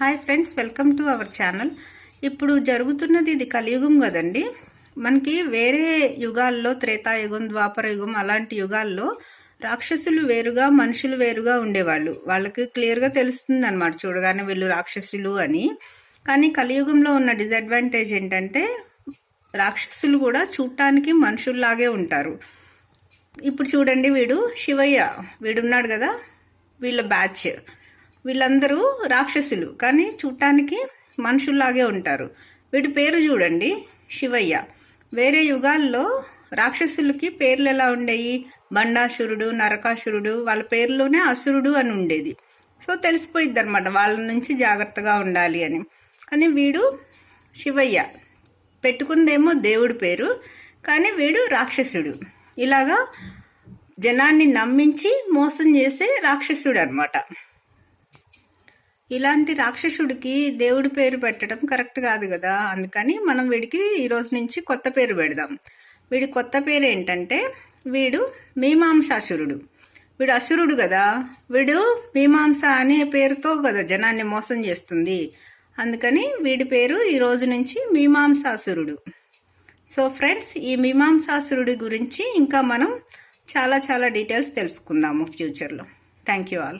Hi friends welcome to our channel. ఇప్పుడు జరుగుతున్నది ఇది కలియుగం కదండి. మనకి వేరే యుగాల్లో త్రేతాయుగం ద్వాపర యుగం అలాంటి యుగాల్లో రాక్షసులు వేరుగా మనుషులు వేరుగా ఉండేవాళ్ళు. వాళ్ళకి క్లియర్గా తెలుస్తుంది అనమాట చూడగానే వీళ్ళు రాక్షసులు అని. కానీ కలియుగంలో ఉన్న డిసడ్వాంటేజ్ ఏంటంటే రాక్షసులు కూడా చూడటానికి మనుషుల్లాగే ఉంటారు. ఇప్పుడు చూడండి వీడు శివయ్య. వీడున్నాడు కదా వీళ్ళ బ్యాచ్. వీళ్ళందరూ రాక్షసులు కానీ చూడటానికి మనుషుల్లాగే ఉంటారు. వీడి పేరు చూడండి శివయ్య. వేరే యుగాల్లో రాక్షసులకి పేర్లు ఎలా ఉండేవి బండాసురుడు నరకాసురుడు వాళ్ళ పేర్లోనే అసురుడు అని ఉండేది. సో తెలిసిపోయిద్ది అనమాట వాళ్ళ నుంచి జాగ్రత్తగా ఉండాలి అని. కానీ వీడు శివయ్య. పెట్టుకుందేమో దేవుడి పేరు కానీ వీడు రాక్షసుడు. ఇలాగా జనాన్ని నమ్మించి మోసం చేసే రాక్షసుడు అనమాట ఇలాంటి రాక్షసుడికి దేవుడి పేరు పెట్టడం కరెక్ట్ కాదు కదా. అందుకని మనం వీడికి ఈరోజు నుంచి కొత్త పేరు పెడదాం. వీడి కొత్త పేరు ఏంటంటే వీడు మీమాంసాసురుడు. వీడు అసురుడు కదా. వీడు మీమాంస అనే పేరుతో కదా జనాన్ని మోసం చేస్తుంది. అందుకని వీడి పేరు ఈరోజు నుంచి మీమాంసాసురుడు. సో ఫ్రెండ్స్ ఈ మీమాంసాసురుడి గురించి ఇంకా మనం చాలా చాలా డీటెయిల్స్ తెలుసుకుందాము ఫ్యూచర్లో. Thank you all.